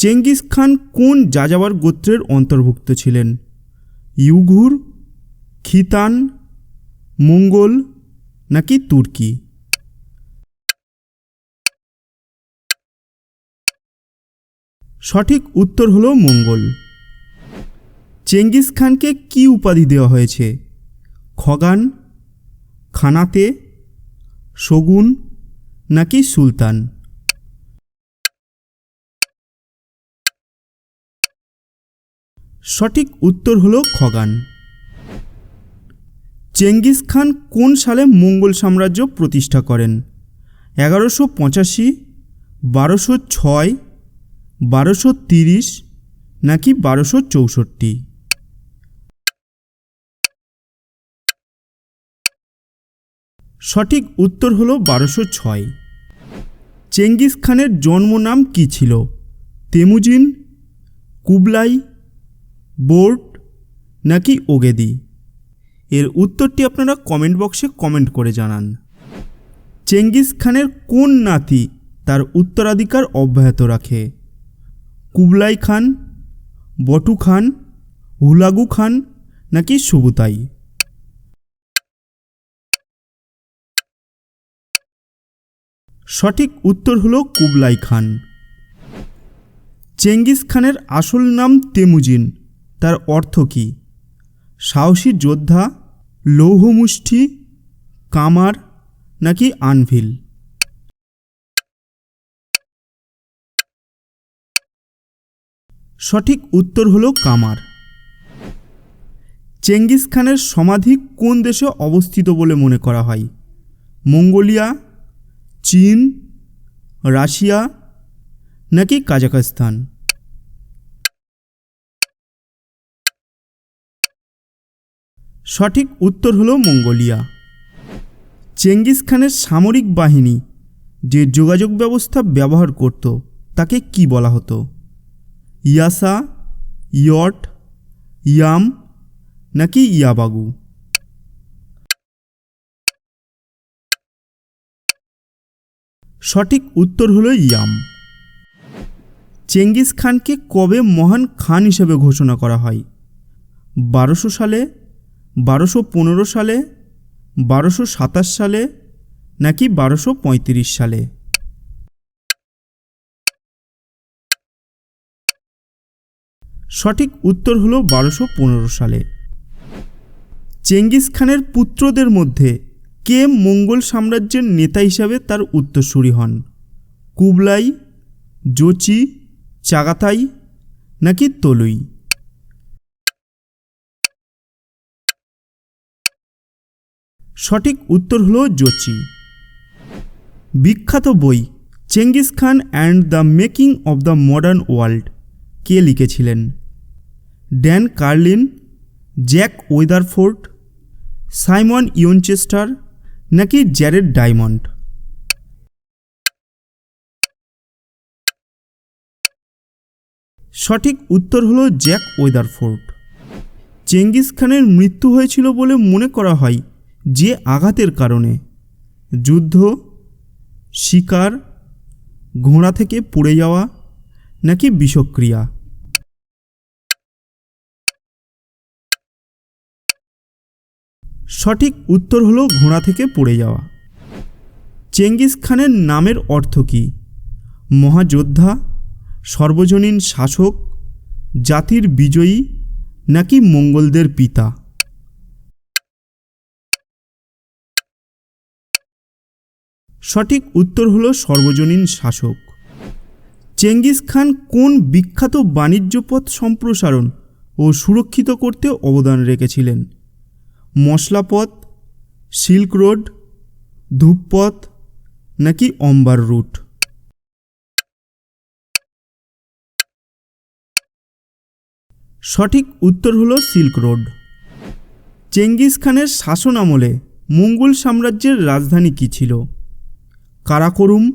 Genghis Khan কোন যাযাবর গোত্রের অন্তর্ভুক্ত ছিলেন? ইউঘুর, খিতান, মঙ্গল নাকি তুর্কি? সঠিক উত্তর হলো মঙ্গল। চেঙ্গিস খানকে কি উপাধি দেওয়া হয়েছে? খগান, খানাতে, শগুন নাকি সুলতান? সঠিক উত্তর হল খগান। চেঙ্গিস খান কোন সালে মঙ্গল সাম্রাজ্য প্রতিষ্ঠা করেন? এগারোশো পঁচাশি, বারোশো ছয়, বারোশো তিরিশ নাকি বারোশো চৌষট্টি? সঠিক উত্তর হল বারোশো ছয়। চেঙ্গিস খানের জন্ম নাম কী ছিল? তেমুজিন, কুবলাই বোর্ড নাকি ওগেদি? এর উত্তরটি আপনারা কমেন্ট বক্সে কমেন্ট করে জানান। চেঙ্গিস খানের কোন নাতি তার উত্তরাধিকার অব্যাহত রাখে? কুবলাই খান, বটু খান, হুলাগু খান নাকি সুবুতাই? সঠিক উত্তর হল কুবলাই খান। চেঙ্গিস খানের আসল নাম তেমুজিন। তার অর্থ কী? সাহসী যোদ্ধা লৌহমুষ্ঠি কামার নাকি আনভিল? সঠিক উত্তর হলো কামার। চেঙ্গিস খানের সমাধি কোন দেশে অবস্থিত বলে মনে করা হয়? মঙ্গোলিয়া, চীন, রাশিয়া নাকি কাজাখস্তান? সঠিক উত্তর হলো মঙ্গোলিয়া। চেঙ্গিস খানের সামরিক বাহিনী যে যোগাযোগ ব্যবস্থা ব্যবহার করত, তাকে কি বলা হতো? ইয়াসা, ইয়ট, ইয়াম নাকি ইয়াবাগু? সঠিক উত্তর হলো ইয়াম। চেঙ্গিস খানকে কবে মহান খান হিসেবে ঘোষণা করা হয়? বারোশো সালে বারোশো পনেরো সালে, বারোশো সাতাশ সালে, নাকি বারোশো পঁয়ত্রিশ সালে? সঠিক উত্তর হল বারোশো পনেরো সালে। চেঙ্গিস খানের পুত্রদের মধ্যে কে মঙ্গল সাম্রাজ্যের নেতা হিসাবে তার উত্তরসূরি হন? কুবলাই, জোচি, চাগাতাই, নাকি তলুই? সঠিক উত্তর হলো জোচি বিখ্যাত বই Genghis Khan and the making of the modern world কে লিখেছিলেন? Dan Carlin, Jack Weatherford, Simon Winchester নাকি জ্যারেড ডায়মন্ড? সঠিক উত্তর হলো জ্যাক ওয়েদারফোর্ড। চেঙ্গিস খানের মৃত্যু হয়েছিল বলে মনে করা হয় যে আঘাতের কারণে যুদ্ধ, শিকার, ঘোড়া থেকে পড়ে যাওয়া নাকি বিষক্রিয়া? সঠিক উত্তর হলো ঘোড়া থেকে পড়ে যাওয়া। চেঙ্গিস খানের নামের অর্থ কী? মহাযোদ্ধা, সর্বজনীন শাসক, জাতির বিজয়ী নাকি মঙ্গলদের পিতা? সঠিক উত্তর হল সর্বজনীন শাসক। চেঙ্গিস খান কোন বিখ্যাত বাণিজ্য পথ সম্প্রসারণ ও সুরক্ষিত করতে অবদান রেখেছিলেন? মশলাপথ সিল্ক রোড ধূপপথ নাকি অম্বার রুট? সঠিক উত্তর হল সিল্ক রোড। চেঙ্গিস খানের শাসন আমলে মঙ্গল সাম্রাজ্যের রাজধানী কী ছিল? কারাকোরুম,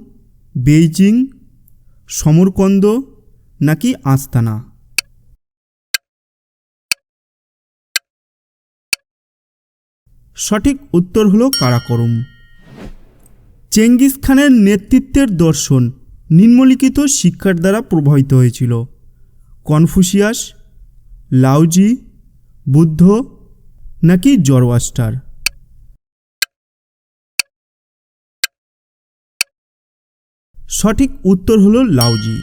বেইজিং, সমরকন্দ নাকি আস্তানা? সঠিক উত্তর হল কারাকোরুম। চেঙ্গিস খানের নেতৃত্বের দর্শন নিম্নলিখিত শিক্ষার দ্বারা প্রভাবিত হয়েছিল। কনফুসিয়াস লাউজি বুদ্ধ নাকি জরওয়াস্টার? সঠিক উত্তর হলো লাউজি